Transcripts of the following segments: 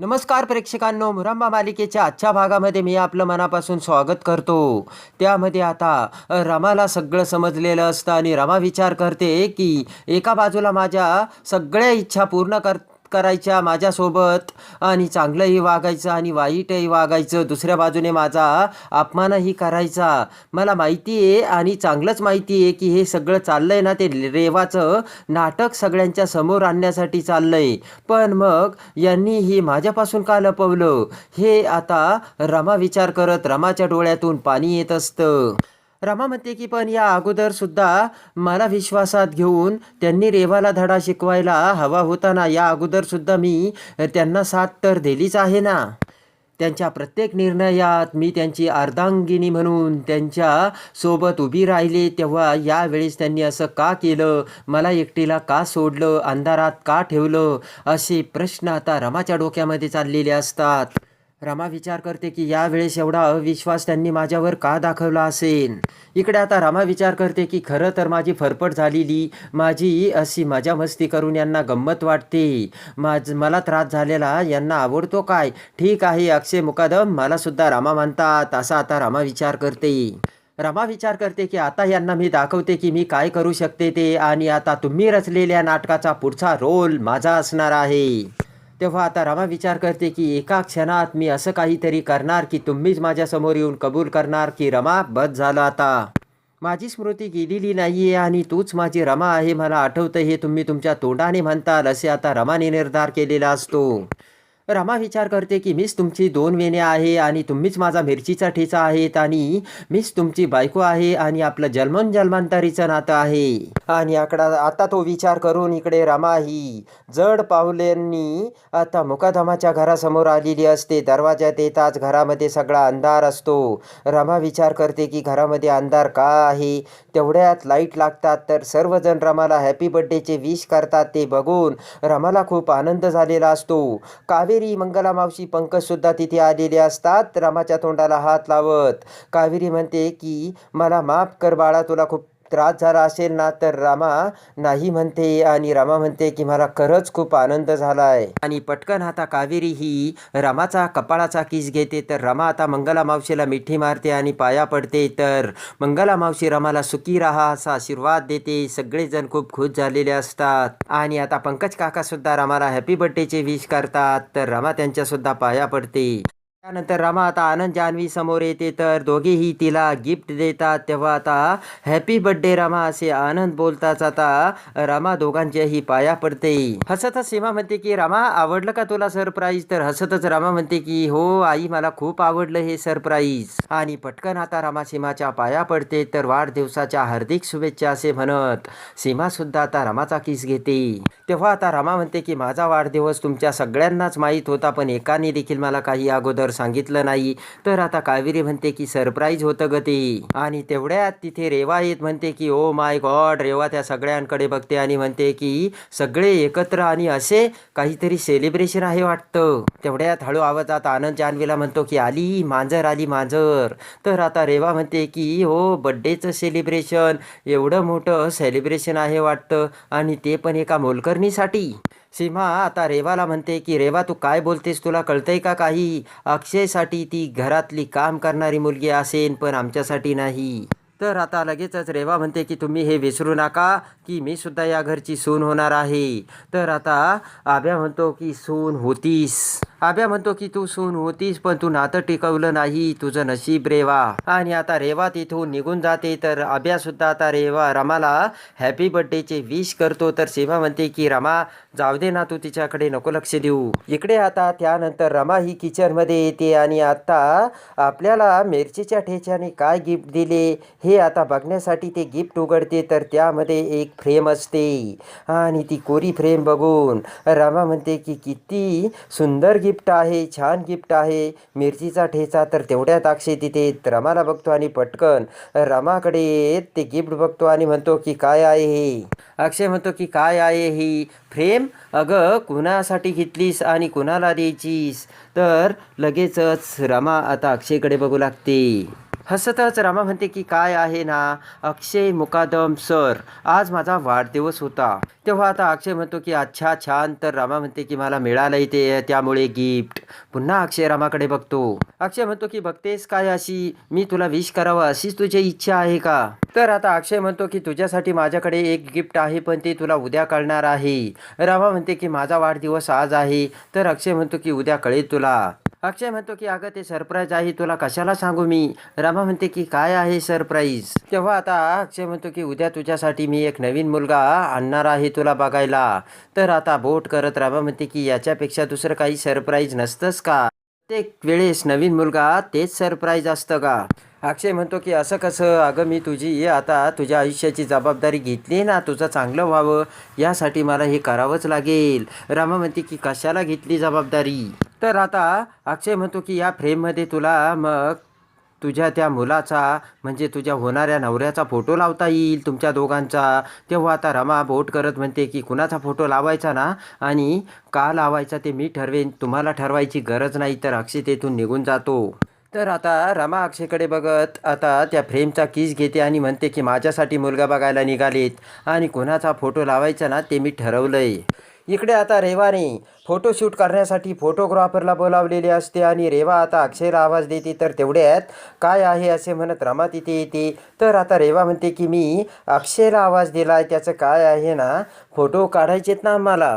नमस्कार प्रेक्षकांनो मुरंबा मालिकेच्या आजच्या भागामध्ये मी आपलं मनापासून स्वागत करतो. त्यामध्ये आता रमाला सगळं समजलेलं असतं आणि रमा विचार करते की एका बाजूला माझ्या सगळ्या इच्छा पूर्ण कर करायच्या माझ्यासोबत. आणि चांगलंही वागायचं आणि वाईटही वागायचं. दुसऱ्या बाजूने माझा अपमानही करायचा. मला माहिती आहे आणि चांगलंच माहिती आहे की हे सगळं चाललंय ना ते रेवाचं नाटक सगळ्यांच्या समोर आणण्यासाठी चाललंय. पण मग यांनी ही माझ्यापासून का लपवलं? हे आता रमा विचार करत रमाच्या डोळ्यातून पाणी येत असतं. रमा म्हणते की पण या अगोदर सुद्धा मला विश्वासात घेऊन त्यांनी रेवाला धडा शिकवायला हवा होता ना. या अगोदर सुद्धा मी त्यांना साथ तर दिलीच आहे ना. त्यांच्या प्रत्येक निर्णयात मी त्यांची अर्धांगिनी म्हणून त्यांच्यासोबत उभी राहिले. तेव्हा यावेळेस त्यांनी असं का केलं? मला एकटीला का सोडलं? अंधारात का ठेवलं? असे प्रश्न आता रमाच्या डोक्यामध्ये चाललेले असतात. रमा विचार करते की यावेळेस एवढा अविश्वास त्यांनी माझ्यावर का दाखवला असेल? इकडे आता रमा विचार करते की खरं तर माझी फरफट झालेली माझी अशी मजा मस्ती करून यांना गंमत वाटते. माझ मला त्रास झालेला यांना आवडतो काय? ठीक आहे अक्षय मुकादम मलासुद्धा रमा म्हणतात असा आता रमा विचार करते. रमा विचार करते की आता यांना मी दाखवते की मी काय करू शकते ते आणि आता तुम्ही रचलेल्या नाटकाचा पुढचा रोल माझा असणार आहे. तेव्हा आता रमा विचार करते की एका क्षणात मी असं काहीतरी करणार की तुम्हीच माझ्यासमोर येऊन कबूल करणार की रमा बद झालं आता. माझी स्मृती गेलेली नाही आहे आणि तूच माझी रमा आहे. मला आठवतं हे तुम्ही तुमच्या तोंडाने म्हणताल असे आता रमाने निर्धार केलेला असतो. रमा विचार करते की मीच तुमची दोन वेणे आहे आणि तुम्हीच माझा मिरचीचा ठेचा आहेत आणि मीच तुमची बायको आहे आणि आपलं जन्मन जन्मांतरीचं नातं आहे. आणि आकडा आता तो विचार करून इकडे रमा ही जड पावलांनी आता मुकादमाच्या घरासमोर आलेली असते. दरवाज्यात येताच घरामध्ये सगळा अंधार असतो. रमा विचार करते की घरामध्ये अंधार का आहे? तेवढ्यात लाइट लागतात तर सर्वजण रमाला हॅपी बर्थडेचे विश करतात ते बघून रमाला खूप आनंद झालेला असतो. कावेरी मंगला मावशी पंकज सुद्धा तिथे आलेले असतात. रामाच्या तोंडाला हात लावत. कावेरी म्हणते की मला माफ कर बाळा तुला खूप त्रास झाला असेल ना तर रामा नाही म्हणते आणि रामा म्हणते की मला खरंच खूप आनंद झालाय आणि पटकन आता कावेरी ही रामाचा कपाळाचा किस घेते तर रामा आता मंगला मावशीला मिठी मारते आणि पाया पडते. तर मंगला मावशी रामाला सुखी राहा असा आशीर्वाद देते. सगळेजण खूप खुश झालेले असतात. आणि आता पंकज काका सुद्धा रमाला हॅपी बर्थडेचे विश करतात. तर रामा त्यांच्यासुद्धा पाया पडते. त्यानंतर रमा आता आनंद जान्हवी समोर येते तर दोघेही तिला गिफ्ट देतात. तेव्हा आता हॅपी बर्थडे रमा असे आनंद बोलताच आता रमा दोघांच्याही पाया पडते. हसतच सीमा म्हणते की रमा आवडलं का तुला सरप्राईज तर हसतच रमा म्हणते की हो आई मला खूप आवडलं हे सरप्राईज आणि पटकन आता रमा सीमाच्या पाया पडते तर वाढदिवसाच्या हार्दिक शुभेच्छा असे म्हणत सीमा सुद्धा आता रमाचा किस घेते. तेव्हा आता रमा म्हणते की माझा वाढदिवस तुमच्या सगळ्यांनाच माहीत होता पण एकाने देखील मला काही अगोदर सांगितलं नाही. तर आता कावेरी म्हणते की सरप्राईज होतं ग ते. आणि तेवढ्यात तिथे रेवा येत म्हणते की ओ माय गॉड रेवा त्या सगळ्यांकडे बघते आणि म्हणते की सगळे एकत्र आणि असे काहीतरी सेलिब्रेशन आहे वाटतं. तेवढ्यात हळू आवाजात आनंद जान्हवीला म्हणतो की आली मांजर आली मांजर. तर आता रेवा म्हणते की हो बड्डेचं सेलिब्रेशन एवढं मोठं सेलिब्रेशन आहे वाटतं. आणि ते पण एका मोलकरणीसाठी. सीमा आता रेवाला म्हणते की रेवा तू काय बोलतेस? तुला कळतंय का काही? अक्षयसाठी ती घरातली काम करणारी मुलगी असेल पण आमच्यासाठी नाही. तर आता लगेचच रेवा म्हणते की तुम्ही हे विसरू नका की मी सुद्धा या घरची सून होणार आहे. तर आता आभ्या म्हणतो की सून होतीस. आब्या म्हणतो की तू सून होतीस पण तू नातं टिकवलं नाही तुझं नशीब रेवा. आणि आता रेवा तिथून निघून जाते तर आब्या सुद्धा आता रेवा रमाला हॅपी बर्थडेचे विश करतो. तर सीमा म्हणते की रमा जाऊ दे ना तू तिच्याकडे नको लक्ष देऊ. इकडे आता त्यानंतर रमा ही किचनमध्ये येते आणि आता आपल्याला मिरचीच्या ठेच्याने काय गिफ्ट दिले हे आता बघण्यासाठी ते गिफ्ट उघडते तर त्यामध्ये एक फ्रेम असते. आणि ती कोरी फ्रेम बघून रमा म्हणते की किती सुंदर गिफ्ट गिफ्ट आहे छान गिफ्ट आहे. मिरचीचा ठेचा तर तेवढ्यात अक्षय तिथे रमाला बघतो आणि पटकन रमाकडे ते गिफ्ट बघतो आणि म्हणतो की काय आहे हे? अक्षय म्हणतो की काय आहे ही? फ्रेम अगं कुणासाठी घेतलीस आणि कुणाला द्यायचीस? तर लगेचच रमा आता अक्षयकडे बघू लागते. हसतच रामा म्हणते की काय आहे ना? अक्षय मुकादम सर. आज माझा वाढदिवस होता. तेव्हा आता अक्षय म्हणतो की अच्छा छान. तर रामा म्हणते की मला मिळालंय ते त्यामुळे गिफ्ट. पुन्हा अक्षय रामाकडे बघतो. अक्षय म्हणतो की बघतेस काय अशी? मी तुला विश करावं अशीच तुझी इच्छा आहे का? तर आता अक्षय म्हणतो की तुझ्यासाठी माझ्याकडे एक गिफ्ट आहे पण ते तुला उद्या कळणार आहे. रमा म्हणते की माझा वाढदिवस आज आहे. तर अक्षय म्हणतो की उद्या कळेल तुला. अक्षय म्हणतो की अगं ते सरप्राईज आहे. तुला कशाला सांगू मी? रमा म्हणते की काय आहे सरप्राईज तेव्हा आता अक्षय म्हणतो की उद्या तुझ्यासाठी मी एक नवीन मुलगा आणणार आहे तुला बघायला. तर आता बोट करत रमा म्हणते की याच्यापेक्षा दुसरं काही सरप्राईज नसतंच का? प्रत्येक वेळेस नवीन मुलगा तेच सरप्राईज असतं का? अक्षय म्हणतो की असं कसं? अगं मी तुझी आता. तुझ्या आयुष्याची जबाबदारी घेतली ना तुझं चांगलं व्हावं. यासाठी मला हे करावंच लागेल. रामा म्हणते की कशाला घेतली जबाबदारी? तर आता अक्षय म्हणतो की या फ्रेममध्ये तुला मग तुझ्या त्या मुलाचा म्हणजे तुझ्या होणाऱ्या नवऱ्याचा फोटो लावता येईल तुमच्या दोघांचा. तेव्हा आता रमा बोट करत म्हणते की कुणाचा फोटो लावायचा ना? आणि का लावायचा ते मी ठरवेन. तुम्हाला ठरवायची गरज नाही. तर अक्षय तेथून निघून जातो. तर आता रमा अक्षयकडे बघत आता त्या फ्रेमचा किस घेते आणि म्हणते की माझ्यासाठी मुलगा बघायला निघालेत आणि कोणाचा फोटो लावायचा ना ते मी ठरवलं आहे इकडे आता रेवाने फोटोशूट करण्यासाठी फोटोग्राफरला बोलावलेले असते आणि रेवा आता अक्षयला आवाज देते तर तेवढ्यात काय आहे? असे म्हणत रमा तिथे येते. तर आता रेवा म्हणते की मी अक्षयला आवाज दिला आहे त्याचं काय आहे ना? फोटो काढायचेत ना आम्हाला.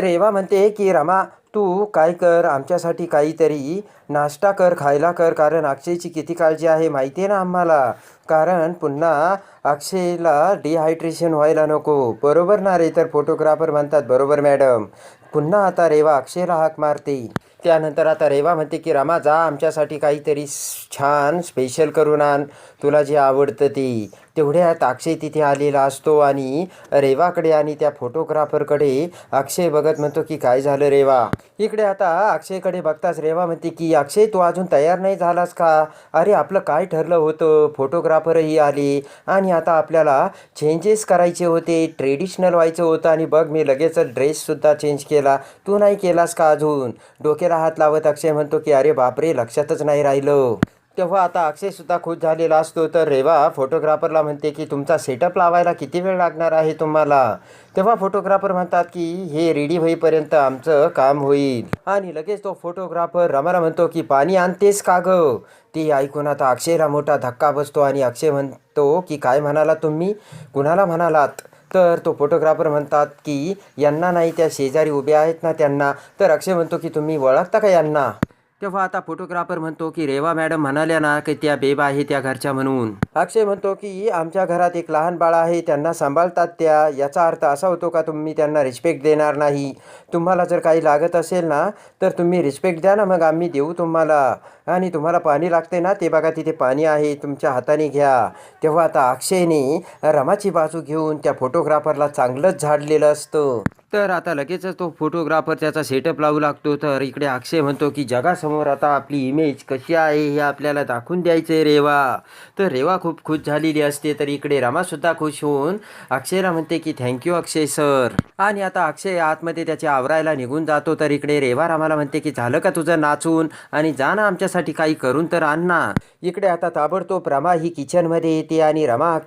रेवा म्हणते की रमा तू काय कर? आमच्यासाठी काहीतरी नाश्ता कर खायला कर कारण अक्षयची किती काळजी आहे माहिती आहे ना आम्हाला. कारण पुन्हा अक्षयला डिहायड्रेशन व्हायला नको. बरोबर ना रे तर फोटोग्राफर म्हणतात बरोबर मॅडम पुन्हा आता रेवा अक्षयला हाक मारते. त्यानंतर आता रेवा म्हणते की रमा जा आमच्यासाठी काहीतरी छान स्पेशल करून आण. तुला जे आवडतं ती. तेवढ्यात अक्षय तिथे आलेला असतो आणि रेवाकडे आणि त्या फोटोग्राफरकडे अक्षय बघत म्हणतो की काय झालं रेवा? इकडे आता अक्षयकडे बघताच रेवा म्हणते की अक्षय तू अजून तयार नाही झालास का? अरे आपलं काय ठरलं होतं? फोटोग्राफरही आले आणि आता आपल्याला चेंजेस करायचे होते ट्रेडिशनल व्हायचं होतं आणि बघ मी लगेच ड्रेससुद्धा चेंज केला. तू नाही केलास का अजून? डोक्याला हात लावत अक्षय म्हणतो की अरे बापरे लक्षातच नाही राहिलं. तेव्हा आता अक्षयसुद्धा खुश झालेला असतो. तर रेवा फोटोग्राफरला म्हणते की तुमचा सेटअप लावायला किती वेळ लागणार आहे तुम्हाला? तेव्हा फोटोग्राफर म्हणतात की हे रेडी होईपर्यंत आमचं काम होईल. आणि लगेच तो फोटोग्राफर रमाला म्हणतो की पाणी आणतेस का ग? ते ऐकून आता अक्षयला मोठा धक्का बसतो आणि अक्षय म्हणतो की काय म्हणाला तुम्ही? कुणाला म्हणालात? तर तो फोटोग्राफर म्हणतात की यांना नाही त्या शेजारी उभे आहेत ना त्यांना. तर अक्षय म्हणतो की तुम्ही ओळखता का यांना? तेव्हा आता फोटोग्राफर म्हणतो की रेवा मॅडम म्हणाल्या ना की त्या बेबा आहे त्या घरच्या म्हणून. अक्षय म्हणतो की आमच्या घरात एक लहान बाळ आहे त्यांना सांभाळतात त्या. याचा अर्थ असा होतो का तुम्ही त्यांना रिस्पेक्ट देणार नाही? तुम्हाला जर काही लागत असेल ना तर तुम्ही रिस्पेक्ट द्या ना मग आम्ही देऊ तुम्हाला. आणि तुम्हाला पाणी लागते ना ते बघा तिथे पाणी आहे तुमच्या हाताने घ्या. तेव्हा आता अक्षयने रमाची बाजू घेऊन त्या फोटोग्राफरला चांगलंच झाडलेलं असतं. तर आता लगेचच तो फोटोग्राफर त्याचा सेटअप लावू लागतो. तर इकडे अक्षय म्हणतो की जगासमोर आता आपली इमेज कशी आहे हे आपल्याला दाखवून द्यायचं आहे रेवा. तर रेवा खूप खुश झालेली असते. तर इकडे रमासुद्धा खुश होऊन अक्षयला म्हणते की थँक्यू अक्षय सर. आणि आता अक्षय आतमध्ये त्याचे आवरायला निघून जातो. तर इकडे रेवा रामाला म्हणते की झालं का तुझं नाचून? आणि जा ना आमच्या आमच्यासाठी काही करून तर आण इकडे आता ताबडतोब रमा ही किचनमध्ये येते आणि रमा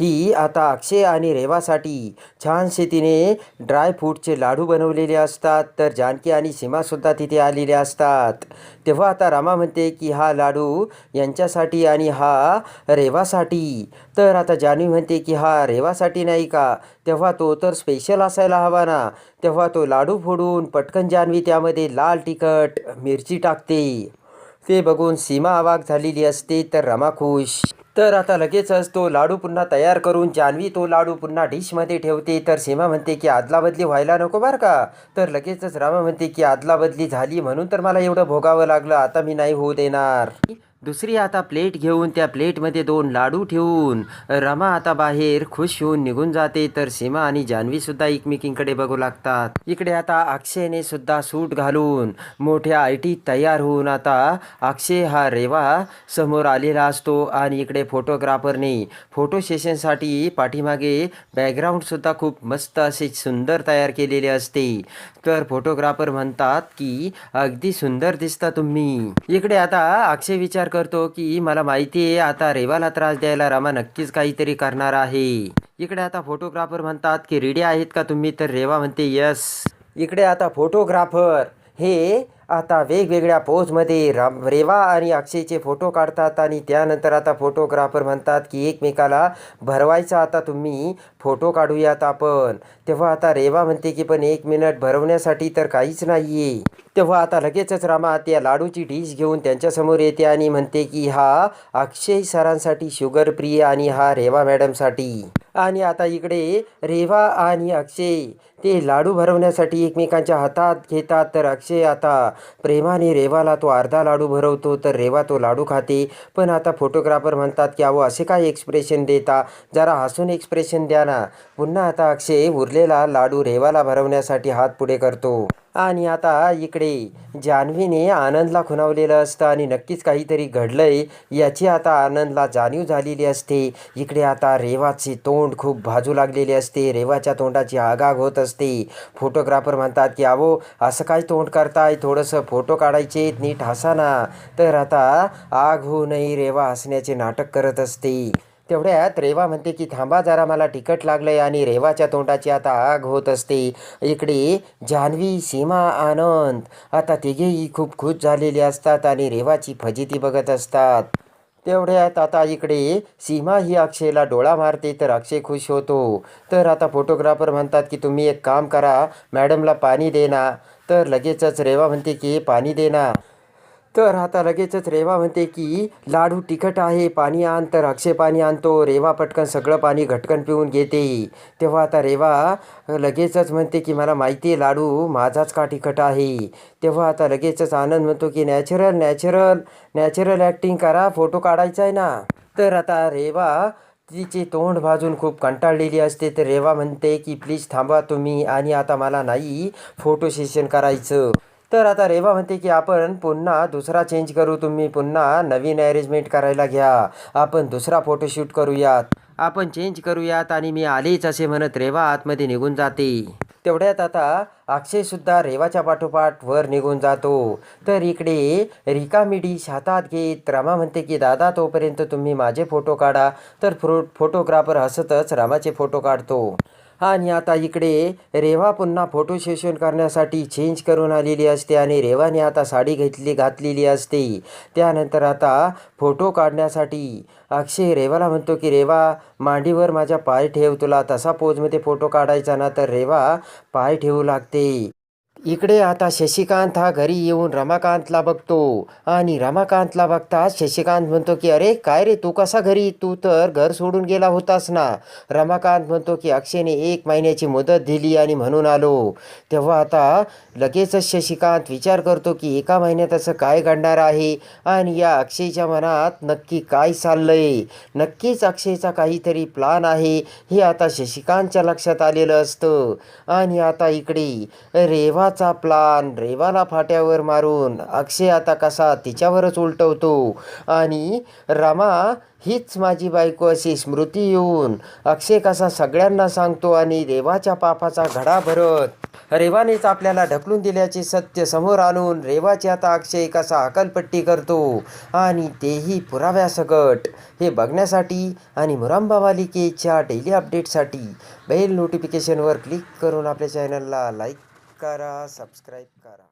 ही आता अक्षय आणि रेवासाठी छानसे तिने ड्रायफ्रूटचे लाडू बनवलेले असतात. तर जानकी आणि सीमासुद्धा तिथे आलेले असतात. तेव्हा आता रमा म्हणते की हा लाडू यांच्यासाठी आणि हा रेवासाठी. तर आता जानवी म्हणते की हा रेवासाठी नाही का? तेव्हा तो तर स्पेशल असायला हवा ना. तेव्हा तो लाडू फोडून पटकन जान्हवी त्यामध्ये लाल तिखट मिरची टाकते. ते बघून सीमा अवाक झालेली असते तर रमा खुश. तर आता लगेचच तो लाडू पुन्हा तयार करून जान्हवी तो लाडू पुन्हा डिशमध्ये ठेवते. तर सीमा म्हणते की आदलाबदली व्हायला नको बरं का? तर लगेचच रामा म्हणते की आदलाबदली झाली म्हणून तर मला एवढं भोगावं लागलं. आता मी नाही होऊ देणार. दुसरी आता प्लेट घेऊन त्या प्लेटमध्ये दोन लाडू ठेवून रमा आता बाहेर खुश होऊन निघून जाते तर सीमा आणि जान्हवी सुद्धा एकमेकींकडे बघू लागतात. इकडे आता अक्षयने सुद्धा सूट घालून मोठ्या आय टी तयार होऊन आता अक्षय हा रेवा समोर आलेला असतो आणि इकडे फोटोग्राफरने फोटो सेशनसाठी पाठीमागे बॅकग्राऊंडसुद्धा खूप मस्त असे सुंदर तयार केलेले असते. तर फोटोग्राफर म्हणतात की अगदी सुंदर दिसता तुम्ही. इकडे आता अक्षय विचार करतो की मला माहिती आहे आता रेवाला त्रास द्यायला रामा नक्कीच काहीतरी करणार आहे. इकडे आता फोटोग्राफर म्हणतात की रेडी आहेत का तुम्ही? तर रेवा म्हणते यस इकडे आता फोटोग्राफर हे आता वेगवेगळ्या पोजमध्ये राम रेवा आणि अक्षयचे फोटो काढतात आणि त्यानंतर आता फोटोग्राफर म्हणतात की एकमेकाला भरवायचा आता तुम्ही फोटो काढूयात आपण. तेव्हा आता रेवा म्हणते की पण एक मिनिट भरवण्यासाठी तर काहीच नाही आहे तेव्हा आता लगेचच रामा त्या लाडूची डिश घेऊन त्यांच्यासमोर येते आणि म्हणते की हा अक्षय सरांसाठी शुगर प्रिय आणि हा रेवा मॅडमसाठी. आणि आता इकडे रेवा आणि अक्षय. ते लाडू भरवण्यासाठी एकमेकांच्या हातात घेतात. तर अक्षय आता प्रेमाने रेवाला तो अर्धा लाडू भरवतो. तर रेवा तो लाडू खाते. पण आता फोटोग्राफर म्हणतात की अहो असे काय एक्सप्रेशन देता? जरा हसून एक्सप्रेशन द्या ना. पुन्हा आता अक्षय उरलेला लाडू रेवाला भरवण्यासाठी हात पुढे करतो. आणि आता इकडे जान्हवीने आनंदला खुणावलेलं असतं आणि नक्कीच काहीतरी घडलंय. याची आता आनंदला जाणीव झालेली असते. इकडे आता रेवाचे तोंड खूप भाजू लागलेले असते. रेवाच्या तोंडाची आगाग होत असते. फोटोग्राफर म्हणतात की अहो असं काय तोंड करताय? थोडंसं फोटो काढायचे नीट हसाना तर आता आग होऊ नये रेवा हसण्याचे नाटक करत असते. तेवढ्यात रेवा म्हणते की थांबा जरा मला तिकट लागलंय आणि रेवाच्या तोंडाची आता आग होत असते. इकडे जान्हवी सीमा आनंद आता तिघेही खूप खुश झालेले असतात आणि रेवाची फजिती बघत असतात. तेवढ्यात आता इकडे सीमा ही अक्षयला डोळा मारते तर अक्षय खुश होतो. तर आता फोटोग्राफर म्हणतात की तुम्ही एक काम करा मॅडमला पाणी देना तर लगेचच रेवा म्हणते की पाणी देना तर आता लगेचच रेवा म्हणते की लाडू तिखट आहे पाणी आण तर अक्षय पाणी आणतो. रेवा पटकन सगळं पाणी घटकन पिऊन घेते. तेव्हा आता रेवा लगेचच म्हणते की मला माहिती आहे लाडू माझाच का तिखट आहे? तेव्हा आता लगेचच आनंद म्हणतो की नॅचरल नॅचरल नॅचरल ॲक्टिंग करा फोटो काढायचा आहे ना. तर आता रेवा तिचे तोंड भाजून खूप कंटाळलेली असते. तर रेवा म्हणते की प्लीज थांबा तुम्ही आणि आता मला नाही फोटो सेशन करायचं. तर आता रेवा म्हणते की आपण पुन्हा दुसरा चेंज करू तुम्ही. पुन्हा नवीन अरेंजमेंट करायला घ्या. आपण दुसरा फोटोशूट करूयात. आपण चेंज करूयात आणि मी आलेच असे म्हणत रेवा आतमध्ये निघून जाते. तेवढ्यात आता अक्षयसुद्धा रेवाच्या पाठोपाठ वर निघून जातो. तर इकडे रिकामी डिश हातात घेत रामा म्हणते की दादा तोपर्यंत तुम्ही माझे फोटो काढा. तर फ्रो फोटोग्राफर हसतच रामाचे फोटो काढतो. आणि आता इकडे रेवा पुन्हा फोटो सेशन करण्यासाठी चेंज करून आलेली असते आणि रेवाने आता साडी घेतली घातलेली असते. त्यानंतर आता फोटो काढण्यासाठी अक्षय रेवाला म्हणतो की रेवा मांडीवर माझ्या पाय ठेव तुला तसा पोजमध्ये फोटो काढायचा ना तर रेवा पाय ठेवू लागते. इकडे आता शशिकांत हा घरी येऊन रमाकांतला बघतो. आणि रमाकांतला बघताच शशिकांत म्हणतो की अरे काय रे तू कसा घरी? तू तर घर सोडून गेला होतास ना. रमाकांत म्हणतो की अक्षयने एक महिन्याची मुदत दिली आणि म्हणून आलो. तेव्हा आता लगेचच शशिकांत विचार करतो की एका महिन्यात असं काय घडणार आहे? आणि या अक्षयच्या मनात नक्की काय चाललंय? नक्कीच अक्षयचा काहीतरी प्लान आहे हे आता शशिकांतच्या लक्षात आलेलं असतं. आणि आता इकडे रेवा रेवाचा प्लान रेवाला फाट्यावर मारून अक्षय आता कसा तिच्यावरच उलटवतो. आणि रमा हीच माझी बायको अशी स्मृती येऊन अक्षय कसा सगळ्यांना सांगतो आणि रेवाच्या पापाचा घडा भरत रेवानेच आपल्याला ढकलून दिल्याचे सत्य समोर आणून रेवाची आता अक्षय कसा अकलपट्टी करतो. आणि तेही पुराव्यासकट. हे बघण्यासाठी आणि मुरांबा मालिकेच्या डेली अपडेटसाठी बेल नोटिफिकेशनवर क्लिक करून आपल्या चॅनलला लाईक करा सबस्क्राईब करा.